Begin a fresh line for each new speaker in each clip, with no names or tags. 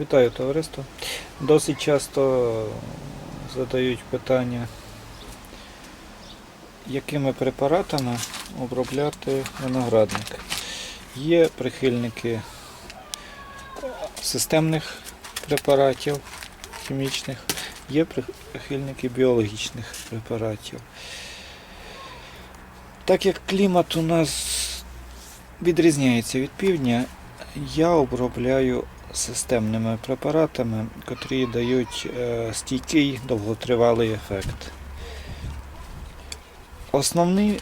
Вітаю товариство. Досить часто задають питання, якими препаратами обробляти виноградник. Є прихильники системних препаратів хімічних, є прихильники біологічних препаратів. Так як клімат у нас відрізняється від півдня, я обробляю системними препаратами, котрі дають е, стійкий довготривалий ефект. Основними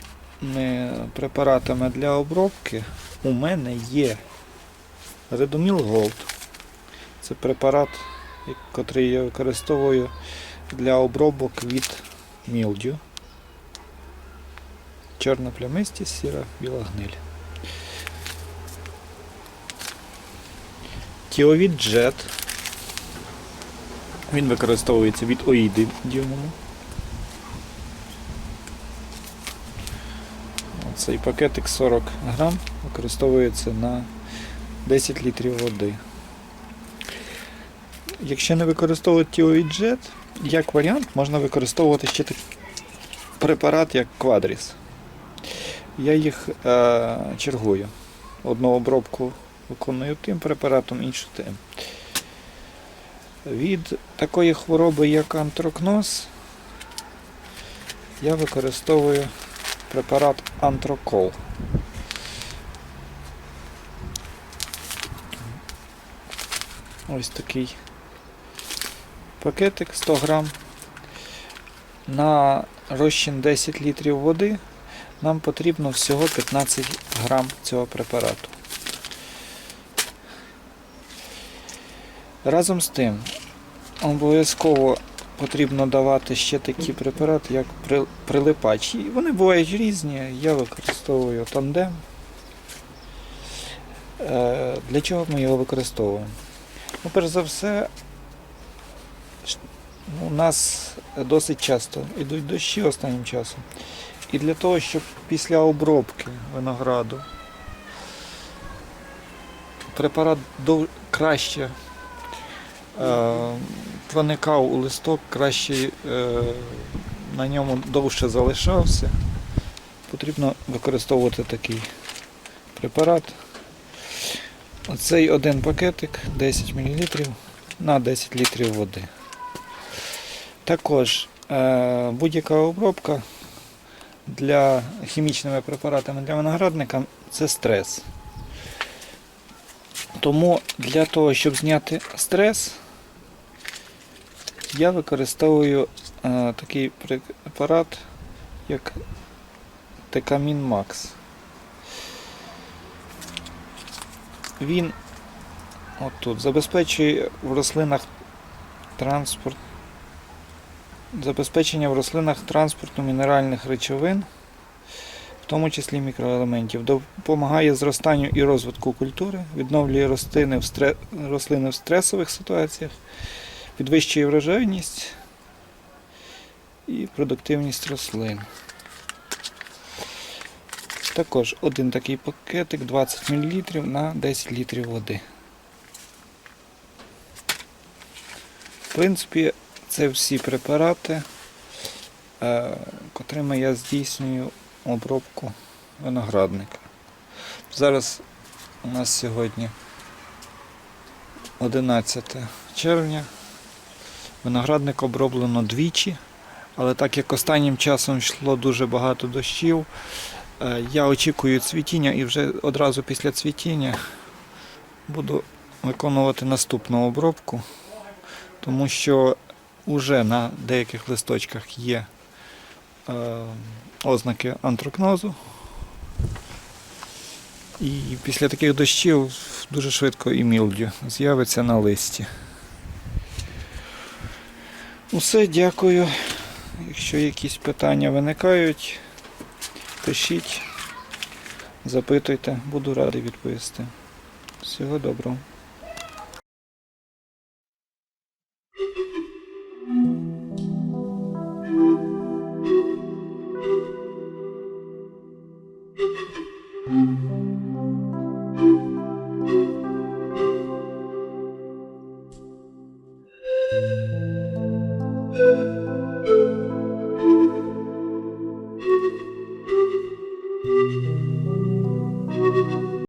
препаратами для обробки у мене є Redomil Gold. Це препарат, як- котрий я використовую для обробок від мілдю. Чорна плямистість, сіра біла гниль. Тіовід Jet. Він використовується від оїди оїдіуму. Цей пакетик 40 грам використовується на 10 літрів води. Якщо не використовувати Jet, як варіант можна використовувати ще такий препарат, як Quadris. Я їх е, чергую. Одну обробку виконую тим препаратом, іншу тим. Від такої хвороби, як антрокноз, я використовую препарат антрокол. Ось такий пакетик 100 грам. На розчин 10 літрів води нам потрібно всього 15 грам цього препарату. Разом з тим, обов'язково потрібно давати ще такі препарати, як прилипач. І вони бувають різні. Я використовую тандем. Е, Для чого ми його використовуємо? Ну, перш за все, ну, у нас досить часто йдуть дощі останнім часом. І для того, щоб після обробки винограду препарат краще проникав у листок, краще е, на ньому довше залишався, потрібно використовувати такий препарат. Оцей один пакетик 10 мл на 10 літрів води. Також е, будь-яка обробка для хімічними препаратами для виноградника це стрес. Тому для того, щоб зняти стрес, я використовую е, такий препарат, як Текамін Макс. Він отут забезпечує в рослинах транспорт, забезпечення в рослинах транспорту мінеральних речовин, в тому числі мікроелементів, допомагає зростанню і розвитку культури, відновлює рослини в, стре... рослини в стресових ситуаціях, підвищує врожайність і продуктивність рослин. Також один такий пакетик 20 мл на 10 літрів води. В принципі, це всі препарати, е, котрими я здійснюю обробку виноградника. Зараз у нас сьогодні 11 червня. Виноградник оброблено двічі, але так як останнім часом йшло дуже багато дощів, е, я очікую цвітіння і вже одразу після цвітіння буду виконувати наступну обробку, тому що вже на деяких листочках є е, ознаки антрокнозу. І після таких дощів дуже швидко і мілдю з'явиться на листі. Усе, дякую. Якщо якісь питання виникають, пишіть, запитуйте, буду радий відповісти. Всього доброго.
Thank